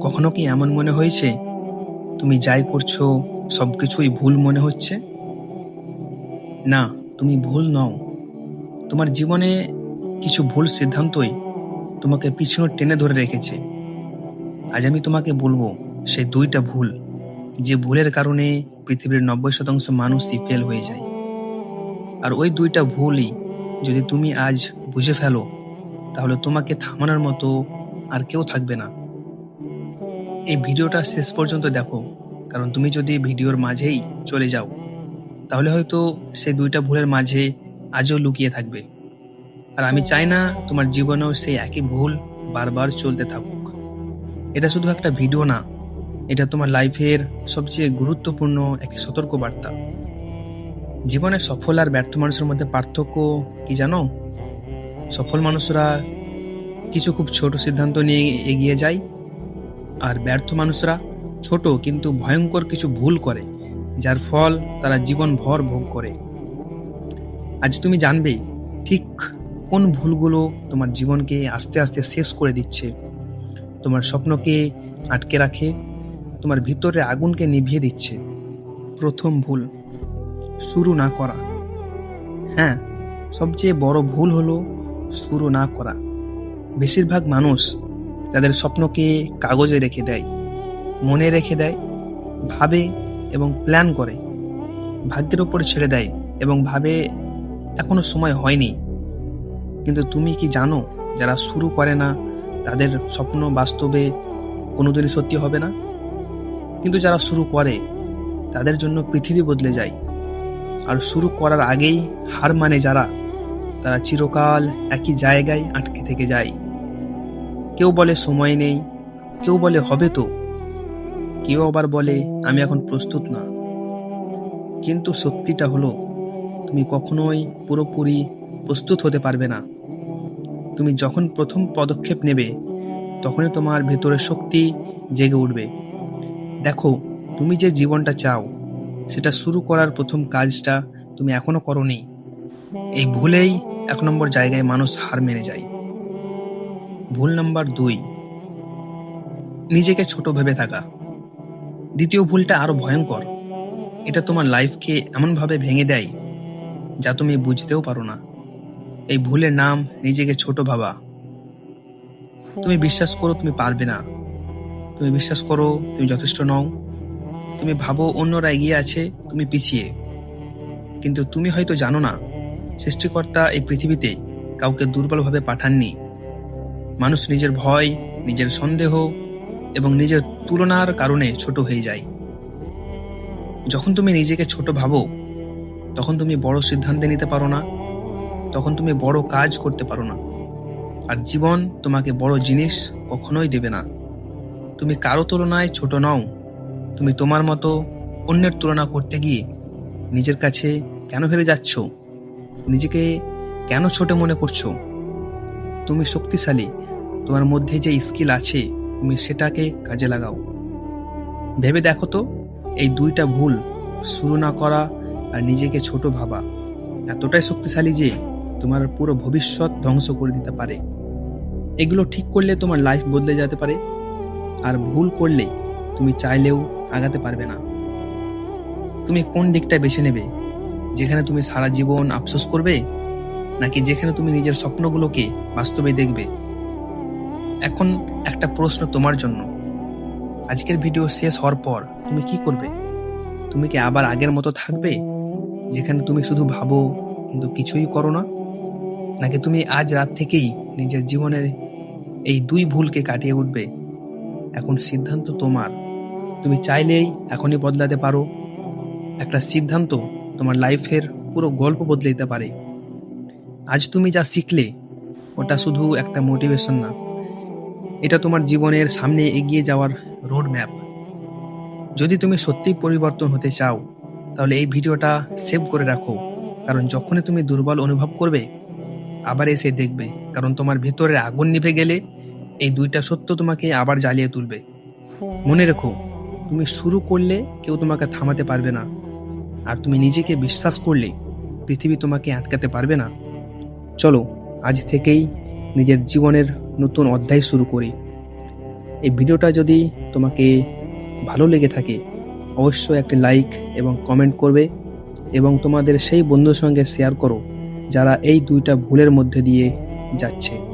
কখনো কি এমন মনে হয়েছে? তুমি যাই করছ সব কিছুই ভুল মনে হচ্ছে? না, তুমি ভুল নও। তোমার জীবনে কিছু ভুল সিদ্ধান্তই তোমাকে পিছনে টেনে ধরে রেখেছে। আজ আমি তোমাকে বলব সেই দুইটা ভুল, যে ভুলের কারণে পৃথিবীর নব্বই শতাংশ মানুষই ফেল হয়ে যায়। আর ওই দুইটা ভুলই যদি তুমি আজ বুঝে ফেলো, তাহলে তোমাকে থামানোর মতো আর কেউ থাকবে না। এই ভিডিওটা শেষ পর্যন্ত দেখো, কারণ তুমি যদি ভিডিওর মাঝেই চলে যাও, তাহলে হয়তো সেই দুইটা ভুলের মাঝে আজও লুকিয়ে থাকবে। আর আমি চাই না তোমার জীবনেও সেই একই ভুল বারবার চলতে থাকুক। এটা শুধু একটা ভিডিও না, এটা তোমার লাইফের সবচেয়ে গুরুত্বপূর্ণ একটি সতর্ক বার্তা জীবনে সফল আর ব্যর্থ মানুষের মধ্যে পার্থক্য কি জানো? সফল মানুষরা কিছু খুব ছোট সিদ্ধান্ত নিয়ে এগিয়ে যায় আর ব্যর্থ মানুষরা ছোট কিন্তু ভয়ঙ্কর কিছু ভুল করে, যার ফল তারা জীবন ভর ভোগ করে। আজ তুমি জানবে ঠিক কোন ভুলগুলো তোমার জীবনকে আস্তে আস্তে শেষ করে দিচ্ছে। তোমার স্বপ্নকে আটকে রাখে, তোমার ভিতরে আগুনকে নিভিয়ে দিচ্ছে। প্রথম ভুল, শুরু না করা। হ্যাঁ সবচেয়ে বড় ভুল হলো শুরু না করা। বেশিরভাগ মানুষ তাদের স্বপ্নকে কাগজে রেখে দেয়, মনে রেখে দেয়, ভাবে এবং প্ল্যান করে। ভাগ্যের ওপর ছেড়ে দেয় এবং ভাবে, এখনও সময় হয়নি। কিন্তু তুমি কি জানো, যারা শুরু করে না, তাদের স্বপ্ন বাস্তবে কোনোদিনই সত্যি হবে না? কিন্তু যারা শুরু করে, তাদের জন্য পৃথিবী বদলে যায়। আর শুরু করার আগেই হার মানে যারা, তারা চিরকাল একই জায়গায় আটকে থেকে যায়। কেউ বলে সময় নেই, কেউ বলে হবে তো। কেউ আবার বলে, আমি এখন প্রস্তুত না। কিন্তু সত্যিটা হলো, তুমি কখনোই পুরোপুরি প্রস্তুত হতে পারবে না। তুমি যখন প্রথম পদক্ষেপ নেবে, তখনই তোমার ভেতরে শক্তি জেগে উঠবে। দেখো, তুমি যে জীবনটা চাও, সেটা শুরু করার প্রথম কাজটা তুমি এখনও করনি। এই ভুলেই এক নম্বর জায়গায় মানুষ হার মেনে যায়। ভুল নাম্বার দুই। নিজেকে ছোট ভেবে থাকা। দ্বিতীয় ভুলটা আরও ভয়ঙ্কর। এটা তোমার লাইফকে এমনভাবে ভেঙে দেয়, যা তুমি বুঝতেও পারো না। এই ভুলের নাম নিজেকে ছোট ভাবা। তুমি বিশ্বাস করো তুমি পারবে না। তুমি বিশ্বাস করো তুমি যথেষ্ট নও। তুমি ভাবো অন্যরা এগিয়ে আছে, তুমি পিছিয়ে। কিন্তু তুমি হয়তো জানো না, সৃষ্টিকর্তা এই পৃথিবীতে কাউকে দুর্বলভাবে পাঠাননি। মানুষ নিজের ভয়, নিজের সন্দেহ এবং নিজের তুলনার কারণে ছোট হয়ে যায়। যখন তুমি নিজেকে ছোট ভাবো, তখন তুমি বড় সিদ্ধান্তে নিতে পারো না, তখন তুমি বড় কাজ করতে পারো না। আর জীবন তোমাকে বড় জিনিস কখনোই দেবে না। তুমি কারও তুলনায় ছোট নও, তুমি তোমার মতো অন্যের তুলনা করতে গিয়ে নিজের কাছে কেন হেরে যাচ্ছ? নিজেকে কেন ছোট মনে করছ? তুমি শক্তিশালী তোমার মধ্যে যে স্কিল আছে, তুমি সেটাকে কাজে লাগাও। ভেবে দেখো তো, এই দুইটা ভুল শুরু না করা আর নিজেকে ছোট ভাবা, এতটাই শক্তিশালী যে তোমার পুরো ভবিষ্যৎ ধ্বংস করে দিতে পারে। এগুলো ঠিক করলে তোমার লাইফ বদলে যেতে পারে, আর ভুল করলে তুমি চাইলেও আগাতে পারবে না। তুমি কোন দিকটা বেছে নেবে? যেখানে তুমি সারা জীবন আফসোস করবে, নাকি যেখানে তুমি নিজের স্বপ্নগুলোকে বাস্তবে দেখবে? এখন একটা প্রশ্ন তোমার জন্য। আজকের ভিডিও শেষ হওয়ার পর তুমি কি করবে? তুমি কি আবার আগের মতো থাকবে, যেখানে তুমি শুধু ভাবো কিন্তু কিছুই করো না? নাকি তুমি আজ রাত থেকেই নিজের জীবনে এই দুই ভুলকে কাটিয়ে উঠবে? এখন সিদ্ধান্ত তোমার। তুমি চাইলেই এখনই বদলাতে পারো। একটা সিদ্ধান্ত তোমার লাইফের পুরো গল্প বদলে দিতে পারে। আজ তুমি যা শিখলে, ওটা শুধু একটা মোটিভেশন না। এটা তোমার জীবনের সামনে এগিয়ে যাওয়ার রোড ম্যাপ যদি তুমি সত্যিই পরিবর্তন হতে চাও, তাহলে এই ভিডিওটা সেভ করে রাখো। কারণ যখনই তুমি দুর্বল অনুভব করবে, আবার এসে দেখবে, কারণ তোমার ভেতরে আগুন নিভে গেলে এই দুইটা সত্য তোমাকে আবার জ্বালিয়ে তুলবে। মনে রেখো, তুমি শুরু করলে কেউ তোমাকে থামাতে পারবে না। আর তুমি নিজেকে বিশ্বাস করলে পৃথিবী তোমাকে আটকাতে পারবে না। চলো, আজ থেকেই নিজের জীবনের নতুন অধ্যায় শুরু করি। এই ভিডিওটা যদি তোমাকে ভালো লেগে থাকে, অবশ্যই একটি লাইক এবং কমেন্ট করবে এবং তোমাদের সেই বন্ধুর সঙ্গে শেয়ার করো, যারা এই দুইটা ভুলের মধ্যে দিয়ে যাচ্ছে।